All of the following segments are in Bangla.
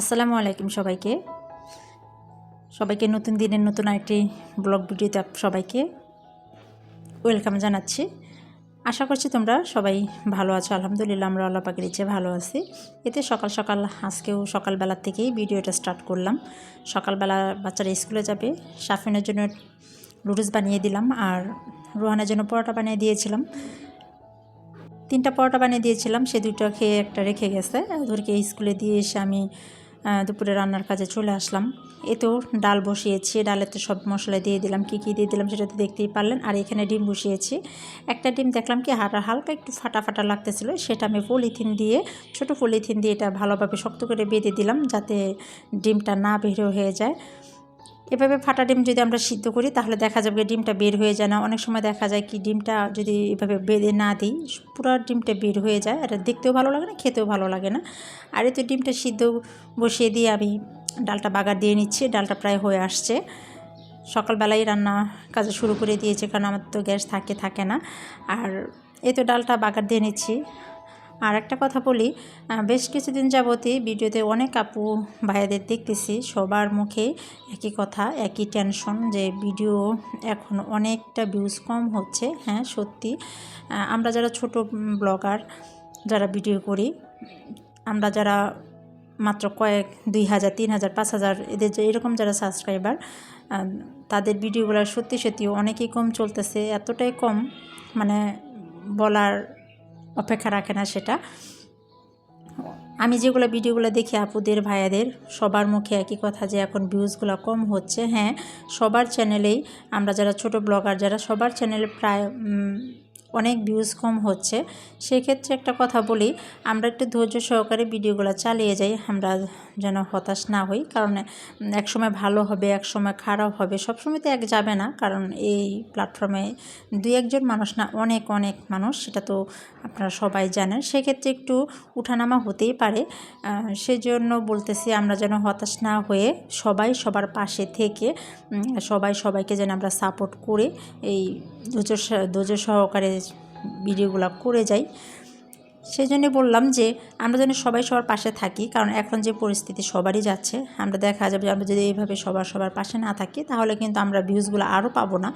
আসসালামু আলাইকুম সবাইকে। সবাইকে নতুন দিনের নতুন আরেকটি ব্লগ ভিডিওতে সবাইকে ওয়েলকাম জানাচ্ছি। আশা করছি তোমরা সবাই ভালো আছো। আলহামদুলিল্লাহ আমরা আল্লাহ পাকের ইচ্ছে ভালো আছি। এতে সকাল সকাল আজকেও সকালবেলা থেকেই ভিডিওটা স্টার্ট করলাম। সকালবেলা বাচ্চারা স্কুলে যাবে। সাফিনের জন্য লুডুস বানিয়ে দিলাম আর রোহানের জন্য পরোটা বানিয়ে দিয়েছিলাম। তিনটা পরোটা বানিয়ে দিয়েছিলাম। সে দুটো খেয়ে একটা রেখে গেছে। ওদেরকে স্কুলে দিয়ে এসে আমি দুপুরে রান্নার কাজে চলে আসলাম। এতেও ডাল বসিয়েছি। ডালেতে সব মশলা দিয়ে দিলাম। কি কি দিয়ে দিলাম সেটা তো দেখতেই পারলেন। আর এখানে ডিম বসিয়েছি। একটা ডিম দেখলাম কি হাটা হালকা একটু ফাটা ফাটা লাগতেছিল। সেটা আমি পলিথিন দিয়ে, ছোট পলিথিন দিয়ে এটা ভালোভাবে শক্ত করে বেঁধে দিলাম যাতে ডিমটা না বেরো হয়ে যায়। এভাবে ফাটা ডিম যদি আমরা সিদ্ধ করি, তাহলে দেখা যাবে ডিমটা বের হয়ে যায় না। অনেক সময় দেখা যায় কি, ডিমটা যদি এভাবে বেঁধে না দিই, পুরো ডিমটা বের হয়ে যায়। আর দেখতেও ভালো লাগে না, খেতেও ভালো লাগে না। আর এই তো ডিমটা সিদ্ধ বসিয়ে দিয়ে আমি ডালটা বাগার দিয়ে নিচ্ছি। ডালটা প্রায় হয়ে আসছে। সকালবেলায় রান্না কাজে শুরু করে দিয়েছে, কারণ আমার তো গ্যাস থাকে থাকে না। আর এই তো ডালটা বাগার দিয়ে নিচ্ছি। আর একটা কথা বলি বেশ কিছুদিন যাবতই ভিডিওতে অনেক আপু ভাইয়াদের দেখতেছি, সবার মুখে একই কথা, একই টেনশন যে ভিডিও এখন অনেকটা ভিউজ কম হচ্ছে হ্যাঁ সত্যি। আমরা যারা ছোট ব্লগার যারা ভিডিও করি, আমরা যারা মাত্র কয়েক, দুই হাজার, তিন হাজার, পাঁচ হাজার, এদের যে এরকম যারা সাবস্ক্রাইবার তাদের ভিডিওগুলো সত্যি সত্যি অনেকই কম চলতেছে, এতটাই কম মানে বলার অপেক্ষা রাখে না সেটা। আমি যেগুলো ভিডিওগুলো দেখি আপুদের, ভাইয়াদের, সবার মুখে একই কথা যে এখন ভিউজগুলো কম হচ্ছে। হ্যাঁ সবার চ্যানেলেই আমরা যারা ছোট ব্লগার যারা সবার চ্যানেলে প্রায় অনেক ভিউজ কম হচ্ছে। সেক্ষেত্রে একটা কথা বলি, আমরা একটু ধৈর্য সহকারে ভিডিওগুলো চালিয়ে যাই। আমরা যেন হতাশ না হই। কারণ এক সময় ভালো হবে এক সময় খারাপ হবে সব সময় তো এক যাবে না। কারণ, এই প্ল্যাটফর্মে দুই একজন মানুষ না, অনেক অনেক মানুষ, সেটা তো আপনারা সবাই জানেন। সেক্ষেত্রে একটু উঠানামা হতেই পারে। সেজন্য বলতেছি, আমরা যেন হতাশ না হয়ে সবাই সবার পাশে থেকে সবাই সবাইকে যেন আমরা সাপোর্ট করে এই ধৈর্য ধৈর্য সহকারে ভিডিওগুলো করে যাই। সেই জন্যে বললাম যে, আমরা যেন সবাই সবার পাশে থাকি, কারণ এখন যে পরিস্থিতি সবারই যাচ্ছে। আমরা দেখা যাবে আমরা যদি এইভাবে সবার সবার পাশে না থাকি, তাহলে কিন্তু আমরা ভিউজগুলো আরও পাবো না।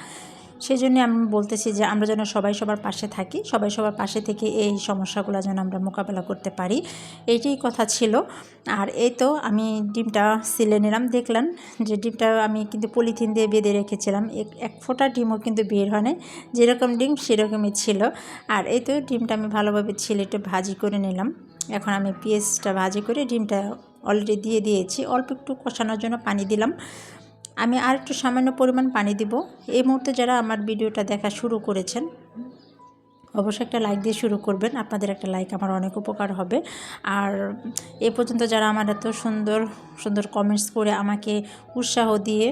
সেই জন্য আমি বলতেছি যে আমরা যেন সবাই সবার পাশে থাকি, সবাই সবার পাশে থেকে এই সমস্যাগুলো যেন আমরা মোকাবেলা করতে পারি। এইটাই কথা ছিল। আর এই তো আমি ডিমটা সিলে নিলাম। দেখলাম যে ডিমটা আমি কিন্তু পলিথিন দিয়ে বেঁধে রেখেছিলাম। এক- ফোঁটা ডিমও কিন্তু বের হয় নাই যেরকম ডিম, সেরকমই ছিল। আর এই তো ডিমটা আমি ভালোভাবে ছিলে একটু ভাজি করে নিলাম। এখন আমি পেঁয়াজটা ভাজি করে ডিমটা অলরেডি দিয়ে দিয়েছি। অল্প একটু কষানোর জন্য পানি দিলাম। আমি আর একটু সামান্য পরিমাণ পানি দিব। এই মুহূর্তে যারা আমার ভিডিওটা দেখা শুরু করেছেন অবশ্যই একটা লাইক দিয়ে শুরু করবেন। আপনাদের একটা লাইক আমার অনেক উপকার হবে। আর এ পর্যন্ত যারা আমার এত সুন্দর সুন্দর কমেন্টস করে আমাকে উৎসাহ দিয়ে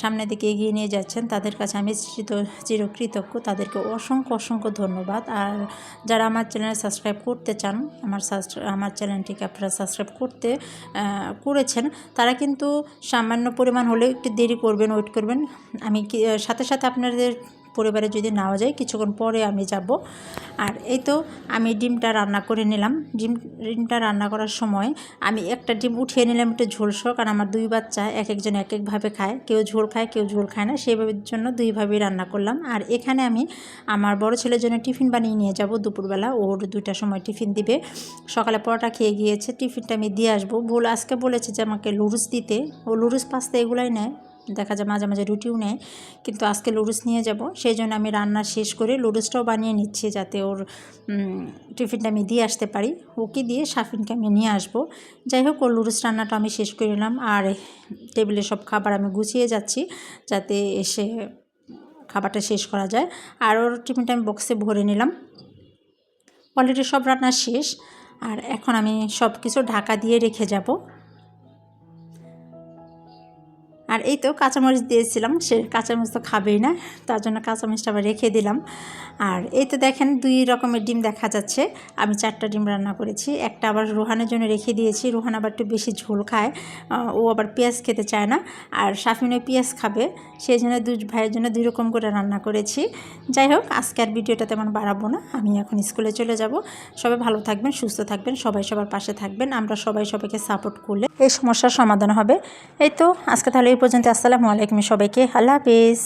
সামনের দিকে এগিয়ে নিয়ে যাচ্ছেন, তাদের কাছে আমি চির চিরকৃতজ্ঞ। তাদেরকে অসংখ্য অসংখ্য ধন্যবাদ। আর যারা আমার চ্যানেল সাবস্ক্রাইব করতে চান, আমার আমার চ্যানেলটিকে আপনারা সাবস্ক্রাইব করতে করেছেন, তারা কিন্তু সামান্য পরিমাণ হলেও একটু দেরি করবেন ওয়েট করবেন। আমি সাথে সাথে আপনাদের পরিবারে যদি নাও যায় কিছুক্ষণ পরে আমি যাব। আর এই তো আমি ডিমটা রান্না করে নিলাম। ডিম, ডিমটা রান্না করার সময় আমি একটা ডিম উঠিয়ে নিলাম একটু ঝোল সহ, কারণ আমার দুই বাচ্চা এক একজন এক একভাবে খায়। কেউ ঝোল খায়, কেউ ঝোল খায় না। সেইভাবে জন্য দুইভাবেই রান্না করলাম। আর এখানে আমি আমার বড় ছেলের জন্য টিফিন বানিয়ে নিয়ে যাব দুপুরবেলা। ওর দুইটার সময় টিফিন দিবে। সকালে পরোটা খেয়ে গিয়েছে। টিফিনটা আমি দিয়ে আসব। ভুল আজকে বলেছে যে আমাকে লুরুস দিতে। ও লুরুস পাস্তা এগুলাই নেয়। দেখা যায় মাঝে মাঝে রুটিও নেয়। কিন্তু আজকে লুডুস নিয়ে যাব, সেই জন্য আমি রান্না শেষ করে লুডুসটাও বানিয়ে নিচ্ছি যাতে ওর টিফিনটা আমি দিয়ে আসতে পারি। ওকে দিয়ে সাফিনকে আমি নিয়ে আসব। যাই হোক, ওর লুডুস রান্নাটা আমি শেষ করে নিলাম। আর টেবিলে সব খাবার আমি গুছিয়ে যাচ্ছি যাতে এসে খাবারটা শেষ করা যায়। আর ওর টিফিনটা আমি বক্সে ভরে নিলাম। অলরেডি সব রান্না শেষ। আর এখন আমি সব কিছু ঢাকা দিয়ে রেখে যাব। আর এই তো কাঁচামরিচ দিয়েছিলাম, সে কাঁচামরিচ তো খাবেই না, তার জন্য কাঁচামরিচটা আবার রেখে দিলাম। আর এই তো দেখেন দুই রকমের ডিম দেখা যাচ্ছে, আমি চারটা ডিম রান্না করেছি, একটা আবার রোহানের জন্য রেখে দিয়েছি, রোহান আবার একটু বেশি ঝোল খায় ও আবার পেঁয়াজ খেতে চায় না, আর সাফিনও পেঁয়াজ খাবে, সেই জন্য দুই ভাইয়ের জন্য দুই রকম করে রান্না করেছি। যাই হোক, আজকে আর ভিডিওটা তেমন বাড়াবো না, আমি এখন স্কুলে চলে যাব, সবাই ভালো থাকবেন, সুস্থ থাকবেন, সবাই সবার পাশে থাকবেন, আমরা সবাই সবাইকে সাপোর্ট করলে এই সমস্যার সমাধান হবে। এই তো, আজকে তাহলে এই পর্যন্ত আসসালামু আলাইকুম সবাইকে। আল্লাহ হাফিজ।